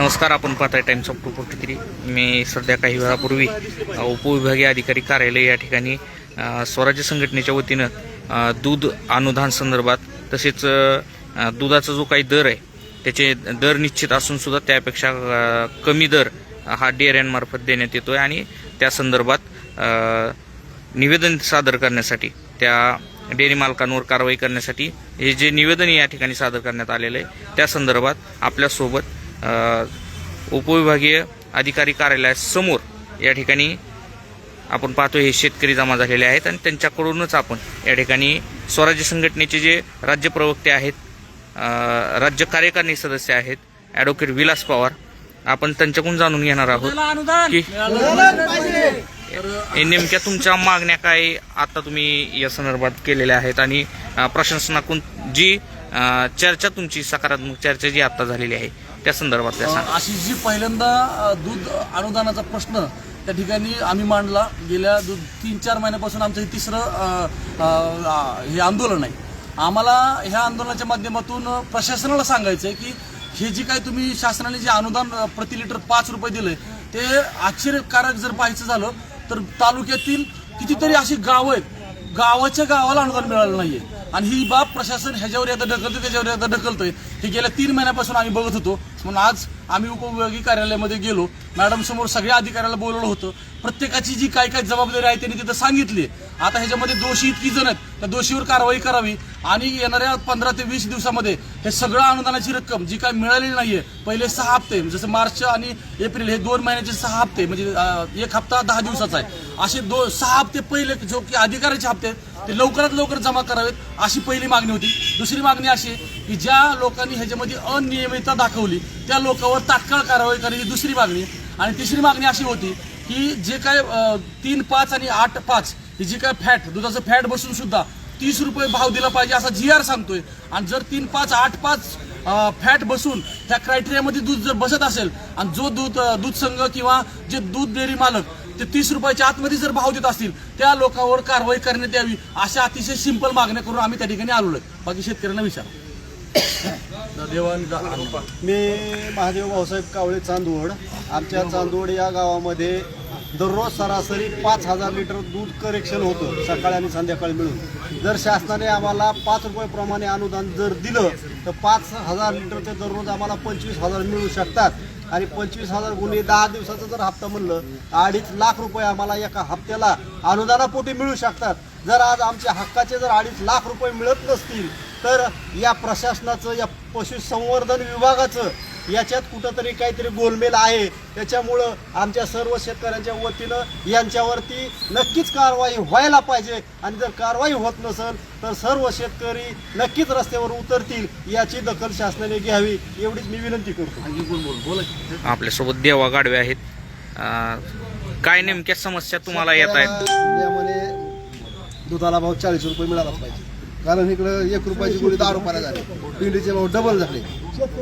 नमस्कार आपण पाहताय times of two forty three मी सध्या काही वेळापूर्वी उपविभागीय अधिकारी कार्यालय या ठिकाणी स्वराज्य संघटनेच्या वतीनं दूध अनुदान संदर्भात तसेच दुधाचा जो काही दर आहे त्याचे दर निश्चित असून सुद्धा त्यापेक्षा कमी दर हा डेअऱ्यांमार्फत देण्यात येतो आहे आणि त्या संदर्भात निवेदन सादर करण्यासाठी त्या डेअरी मालकांवर कारवाई करण्यासाठी हे जे निवेदन या ठिकाणी सादर करण्यात आलेलं आहे त्या संदर्भात आपल्यासोबत उपविभागीय अधिकारी कार्यालयासमोर या ठिकाणी आपण पाहतो हे शेतकरी जमा झालेले आहेत आणि त्यांच्याकडूनच आपण या ठिकाणी स्वराज्य संघटनेचे जे राज्य प्रवक्ते आहेत राज्य कार्यकारिणी सदस्य आहेत ॲडव्होकेट विलास पवार आपण त्यांच्याकडून जाणून घेणार आहोत की नेमक्या तुमच्या मागण्या काय आता तुम्ही या संदर्भात केलेल्या आहेत आणि प्रशासनाकडून जी चर्चा तुमची सकारात्मक चर्चा जी आता झालेली आहे त्या संदर्भात. अशी जी पहिल्यांदा दूध अनुदानाचा प्रश्न त्या ठिकाणी आम्ही मांडला गेल्या दो तीन चार महिन्यापासून आमचं हे तिसरं हे आंदोलन आहे आम्हाला ह्या आंदोलनाच्या माध्यमातून प्रशासनाला सांगायचं आहे की हे जे काही तुम्ही शासनाने जे अनुदान प्रति लिटर पाच रुपये दिले ते आश्चर्यकारक जर पाहायचं झालं तर तालुक्यातील कितीतरी अशी गावं आहेत गावाच्या गावाला अनुदान मिळालं नाहीये. आणि ही बाब प्रशासन ह्याच्यावर एकदा ढकलते त्याच्यावर एकदा ढकलतोय. हे गेल्या तीन महिन्यापासून आम्ही बघत होतो. म्हणून आज आम्ही उपविभागीय कार्यालयामध्ये गेलो. मॅडम समोर सगळ्या अधिकाऱ्याला बोलवलं होतं. प्रत्येकाची जी काय काय जबाबदारी आहे त्यांनी तिथं सांगितली आता ह्याच्यामध्ये दोषी इतकी जण आहेत. त्या दोषीवर कारवाई करावी आणि येणाऱ्या पंधरा ते वीस दिवसामध्ये हे सगळं अनुदानाची रक्कम जी काय मिळालेली नाहीये पहिले सहा हप्ते जसं मार्च आणि एप्रिल हे दोन महिन्याचे सहा हप्ते म्हणजे एक हप्ता दहा दिवसाचा आहे. असे दो सहा हप्ते पहिले जो की अधिकाऱ्याचे हप्ते आहेत ते लवकरात लवकर जमा करावेत अशी पहिली मागणी होती. दुसरी मागणी अशी आहे की ज्या लोकांनी ह्याच्यामध्ये अनियमितता दाखवली त्या लोकांवर तात्काळ कारवाई करायची दुसरी मागणी. आणि तिसरी मागणी अशी होती की जे काय तीन पाच आणि आठ पाच जी काय फॅट दुधाचं फॅट बसून सुद्धा तीस रुपये भाव दिला पाहिजे असा जी आर सांगतोय. आणि जर तीन पाच आठ पाच फॅट बसून त्या क्रायटेरियामध्ये दूध जर बसत असेल आणि जो दूध दूध संघ किंवा जे दूध डेअरी मालक ते तीस रुपयाच्या आतमध्ये जर भाव देत असतील त्या लोकांवर कारवाई करण्यात यावी अशा अतिशय सिंपल मागण्या करून आम्ही त्या ठिकाणी आलो आहे. बाकी शेतकऱ्यांना विचार. देवान मी महादेव भाऊसाहेब कावळे चांदवड. आमच्या चांदवड या गावामध्ये दररोज सरासरी पाच हजार लिटर दूध करेक्शन होतं सकाळी आणि संध्याकाळी मिळून. जर शासनाने आम्हाला पाच रुपयाप्रमाणे अनुदान जर दिलं तर पाच हजार लिटरचे दररोज आम्हाला पंचवीस हजार मिळू शकतात. आणि पंचवीस हजार गुन्हे दहा दिवसाचा जर हप्ता म्हणलं अडीच लाख रुपये आम्हाला एका हप्त्याला अनुदानापोटी मिळू शकतात. जर आज आमच्या हक्काचे जर अडीच लाख रुपये मिळत नसतील तर या प्रशासनाचं या पशुसंवर्धन विभागाचं याच्यात कुठंतरी काहीतरी गोलमेल आहे. त्याच्यामुळं आमच्या सर्व शेतकऱ्यांच्या वतीनं यांच्यावरती नक्कीच कारवाई व्हायला पाहिजे. आणि जर कारवाई होत नसेल तर सर्व शेतकरी नक्कीच रस्त्यावर उतरतील याची दखल शासनाने घ्यावी. एवढीच मी विनंती करतो. आपल्यासोबत देवा गाडवे आहेत. काय नेमक्या समस्या तुम्हाला येत आहेत? यामध्ये दुधाला भाव चाळीस रुपये मिळालाच पाहिजे. कारण इकडं एक रुपयाची गोळी दहा रुपयाला झाली. पिंडीचे भाव डबल झाले.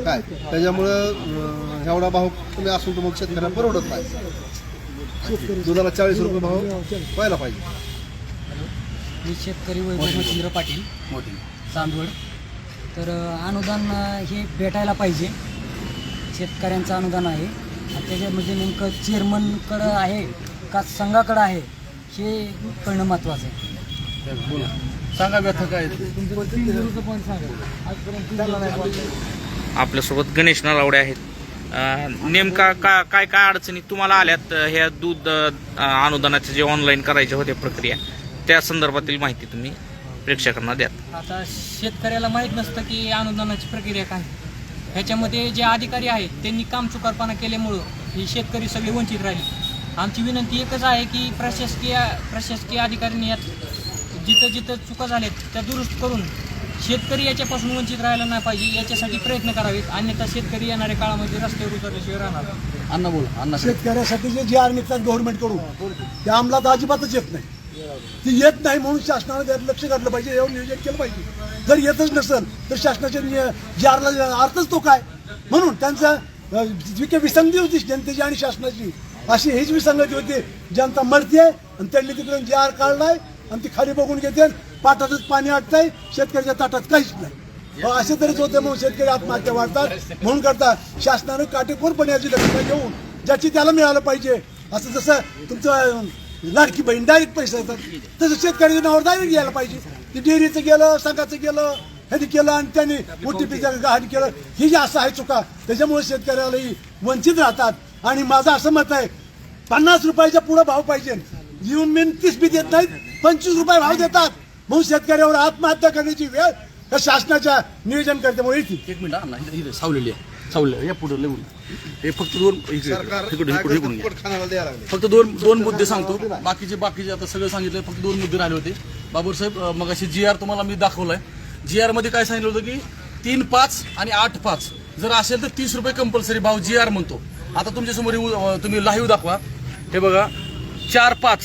काय? त्याच्यामुळं एवढा भाव तुम्ही असून तर मग शेतकऱ्यांना परवडत नाही. दुधाला चाळीस रुपये भाव व्हायला पाहिजे. मी शेतकरी वैभव मच्छिंद्र पाटील. चांदवड. तर अनुदान हे भेटायला पाहिजे. शेतकऱ्यांचं अनुदान आहे. आणि त्याच्यामध्ये नेमकं चेअरमनकडं आहे का संघाकडं आहे हे कळणं महत्त्वाचं आहे. सांगा व्यथा काय आपल्यासोबत गणेश नलावडे आहेत. नेमका का काय काय अडचणी तुम्हाला आल्यात? ह्या दूध अनुदानाचे जे ऑनलाईन करायचे होते प्रक्रिया त्या संदर्भातील माहिती तुम्ही प्रेक्षकांना द्या आता शेतकऱ्याला माहीत नसतं की अनुदानाची प्रक्रिया काय. ह्याच्यामध्ये जे अधिकारी आहेत त्यांनी काम चुकारपणा केल्यामुळं ही शेतकरी सगळे वंचित राहिले. आमची विनंती एकच आहे की प्रशासकीय प्रशासकीय अधिकाऱ्यांनी यात जिथं जिथं चुका झाल्यात त्या दुरुस्त करून शेतकरी याच्यापासून वंचित राहायला नाही पाहिजे याच्यासाठी प्रयत्न करावेत. अन्यथा शेतकरी येणाऱ्या काळामध्ये रस्त्यावर उतरल्याशिवाय राहणार अण्णा बोला अण्णा शेतकऱ्यासाठी जे जी आर निघतात गव्हर्नमेंटकडून त्या अंमलात अजिबातच येत नाही. ती येत नाही म्हणून शासनाने त्यात लक्ष घातलं पाहिजे यावर नियोजन केलं पाहिजे. जर येतच नसेल तर शासनाच्या जी आरला अर्थच तो काय? म्हणून त्यांचा जी काही विसंगती होती जनतेची आणि शासनाची अशी हीच विसंगती होती. जनता मरते आणि त्यांनी तिकडून जी आर काढलाय आणि ती खाली बघून घेते पाटातच पाणी अटतंय शेतकऱ्याच्या ताटात काहीच नाही. असे तरीच होते मग शेतकरी आत्महत्या वाढतात. म्हणून करता शासनानं काटेकोरपणे याची दक्षता घेऊन ज्याची त्याला मिळालं पाहिजे. असं जसं तुमचं लाडकी बहीण डायरेक्ट पैसे येतात तसं शेतकऱ्याच्या नावावर डायरेक्ट घ्यायला पाहिजे. ते डेअरीचं गेलं संघाचं गेलं ह्यांनी केलं आणि त्यांनी ओटीपीचं गहाण केलं. ही जी असं आहे चुका त्याच्यामुळे शेतकऱ्यालाही वंचित राहतात. आणि माझं असं मत आहे पन्नास रुपयाच्या पुढे भाव पाहिजे. येऊन मी तीस बी देत नाहीत पंचवीस रुपये भाव देतात. म्हणून शेतकऱ्यावर आत्महत्या करण्याची वेळ या शासनाच्या नियोजन करतेमुळे येते एक मिनिट सावलेली आहे सावलेली या पुढे लिहून हे फक्त दोन फक्त दोन दोन मुद्दे सांगतो. बाकीचे बाकीचे आता सगळं सांगितलं फक्त दोन मुद्दे राहिले होते. बाबूर साहेब मग अशी जी आर तुम्हाला मी दाखवलाय. जी आरमध्ये काय सांगितलं होतं की तीन पाच आणि आठ पाच. जर असेल तर तीस रुपये कंपल्सरी भाव जी आर म्हणतो. आता तुमच्यासमोर येऊ- अं, तुम्ही लाईव्ह दाखवा. हे बघा चार पाच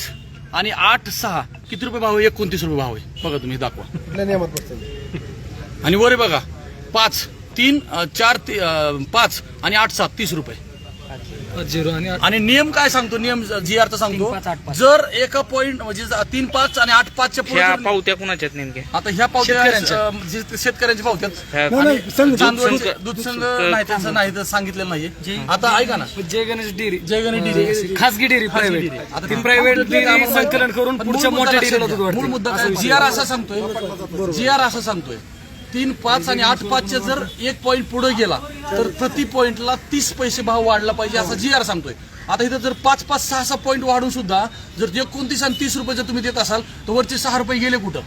आणि आठ सहा. किती रुपये भाव आहे? एकोणतीस रुपये भाव आहे. बघा तुम्ही दाखवा. कुठल्या नियमात बसते आणि वर बघा पाच तीन चार ती- पाच आणि आठ सात तीस रुपये. आणि नियम काय सांगतो? नियम जी आरचा सांगतो. पाच, आठ पाच. जर एका पॉईंट म्हणजे ज- तीन पाच आणि आठ पाचच्या पुढे ह्या जर- पावत्या कुणाच्या नेमक्या? आता ह्या पावत्या शेतकऱ्यांच्या. अं, जे पावत्यात ह्या- नाही, नाही, संघ- दूध संघ- दूध संघ दूध- नाही त्यांचं नाही तर सांगितलेलं नाहीये. आता ऐका ना. जय गणेश डेअरी. जय गणेश डेअरी. खासगी डेअरी प्रायव्हेट डेअरी. आता ती प्रायव्हेट डेअरी संकलन करून पण पुढच्या मुद्दा मोठ्या लक्षात डेअरीला घ्या. दूध मूळ वाढते. मुद्दा जी आर असा सांगतोय. जी आर असं सांगतोय. तीन पाच आणि आठ पाचच्या जर एक पॉईंट पुढे गेला तर प्रति पॉईंटला तीस पैसे भाव वाढला पाहिजे असा जी आर सांगतोय. आता इथं जर पाच पाच सहा सहा पॉईंट वाढून सुद्धा जर एकोणतीस आणि तीस रुपये जर तुम्ही देत असाल तर वरचे सहा रुपये गेले कुठं?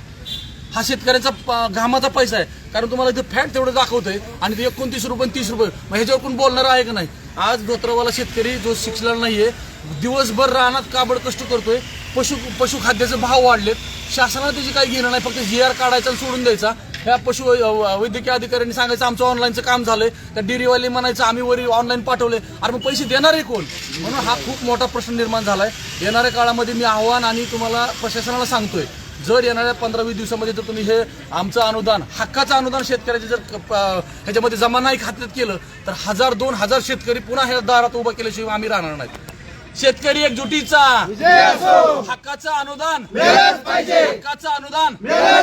हा शेतकऱ्याचा प- घामाचा पैसा आहे. कारण तुम्हाला इथं फॅट तेवढं दाखवतंय आणि ते एकोणतीस रुपये आणि तीस रुपये. मग ह्याच्यावर कोण बोलणार आहे का नाही? आज धोत्रवाला शेतकरी जो शिक्षला नाहीये दिवसभर रानात काबड कष्ट करतोय पशु पशुखाद्याचे भाव वाढलेत. शासनाला त्याची काही घेणं नाही फक्त जी आर काढायचा आणि सोडून द्यायचा. ह्या पशु वैद्यकीय अधिकाऱ्यांनी सांगायचं आमचं ऑनलाईनचं काम झालंय. त्या डेअरीवाले म्हणायचं आम्ही वरी ऑनलाईन पाठवले अरे मग पैसे देणार आहे कोण? म्हणून हा खूप मोठा प्रश्न निर्माण झालाय. येणाऱ्या काळामध्ये मी आव्हान आणि तुम्हाला प्रशासनाला सांगतोय जर येणाऱ्या पंधरा वीस दिवसामध्ये जर तुम्ही हे आमचं अनुदान हक्काचं अनुदान शेतकऱ्याचे जर ह्याच्यामध्ये जमा नाही खात्यात केलं तर हजार दोन हजार शेतकरी पुन्हा ह्या दारात उभा केल्याशिवाय आम्ही राहणार नाही शेतकरी एकजुटीचा. हक्काचं अनुदान. हक्काचं अनुदान.